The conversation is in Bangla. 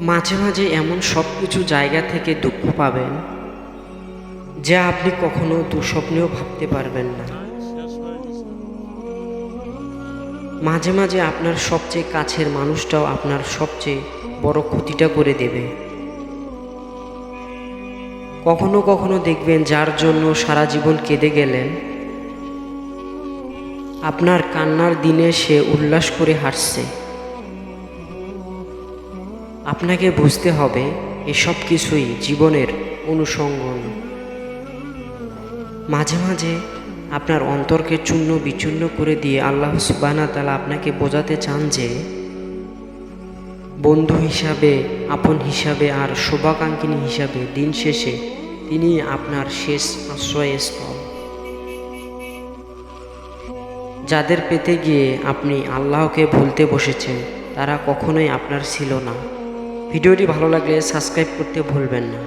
মাঝে মাঝে এমন সব কিছু জায়গা থেকে দুঃখ পাবেন যা আপনি কখনো দুঃস্বপ্নেও ভাবতে পারবেন না। মাঝে মাঝে আপনার সবচেয়ে কাছের মানুষটাও আপনার সবচেয়ে বড় ক্ষতিটা করে দেবে। কখনো কখনো দেখবেন যার জন্য সারা জীবন কেঁদে গেলেন, আপনার কান্নার দিনে সে উল্লাস করে হাসছে। আপনাকে বুঝতে হবে এসব কিছুই জীবনের অনুসঙ্গন। মাঝে মাঝে আপনার অন্তরকে চূর্ণ বিচূর্ণ করে দিয়ে আল্লাহ সুবানা তালা আপনাকে বোঝাতে চান যে, বন্ধু হিসাবে, আপন হিসাবে আর শোভাকাঙ্ক্ষিনী হিসাবে দিন শেষে তিনি আপনার শেষ আশ্রয়স্থল যাদের পেতে গিয়ে আপনি আল্লাহকে ভুলতে বসেছেন, তারা কখনোই আপনার ছিল না। ভিডিওটি ভালো লাগলে সাবস্ক্রাইব করতে ভুলবেন না।